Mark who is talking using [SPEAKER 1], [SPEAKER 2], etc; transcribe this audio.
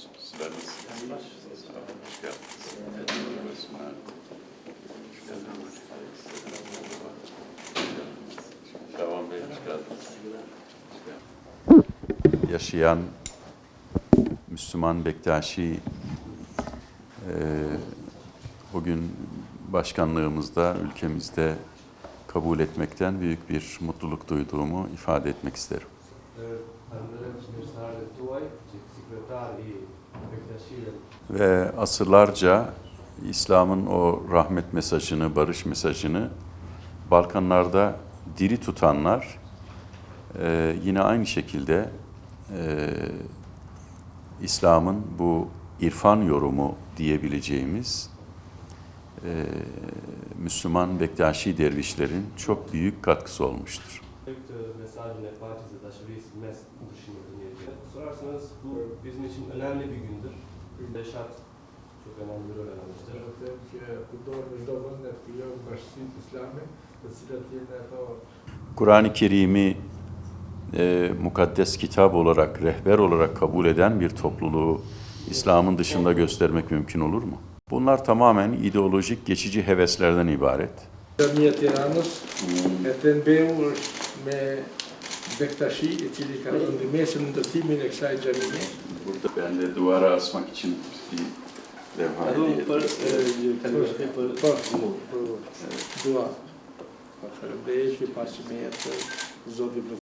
[SPEAKER 1] musunuz? Ben Hoş geldiniz. Hoş geldiniz. Şaban Bey hoş geldiniz. Yaşayan Müslüman Bektaşi e, bugün başkanlığımızda ülkemizde kabul etmekten büyük bir mutluluk duyduğumu ifade etmek isterim. Ve asırlarca İslam'ın o rahmet mesajını, barış mesajını Balkanlarda diri tutanlar e, yine aynı şekilde e, İslam'ın bu irfan yorumu diyebileceğimiz e, Müslüman Bektaşi dervişlerin çok büyük katkısı olmuştur
[SPEAKER 2] konflikt mesajına, parti da verilmez duruşumuzu niyeti. Sorarsanız bu bizim için önemli bir gündür. Beşat çok önemli bir rol almıştır.
[SPEAKER 1] Kur'an-ı Kerim'i e, mukaddes kitap olarak, rehber olarak kabul eden bir topluluğu İslam'ın dışında göstermek mümkün olur mu? Bunlar tamamen ideolojik geçici heveslerden ibaret.
[SPEAKER 3] Cemiyet yalnız, hmm. me Bektashi, i cili ka rënë në mesën në ndërtimin e kësaj xhamie.
[SPEAKER 1] Kur të bende duara as ma kiçim ti dhe vajë. Atë për
[SPEAKER 2] kalojë për
[SPEAKER 3] për duar. Faleminderit që pasi me atë zotë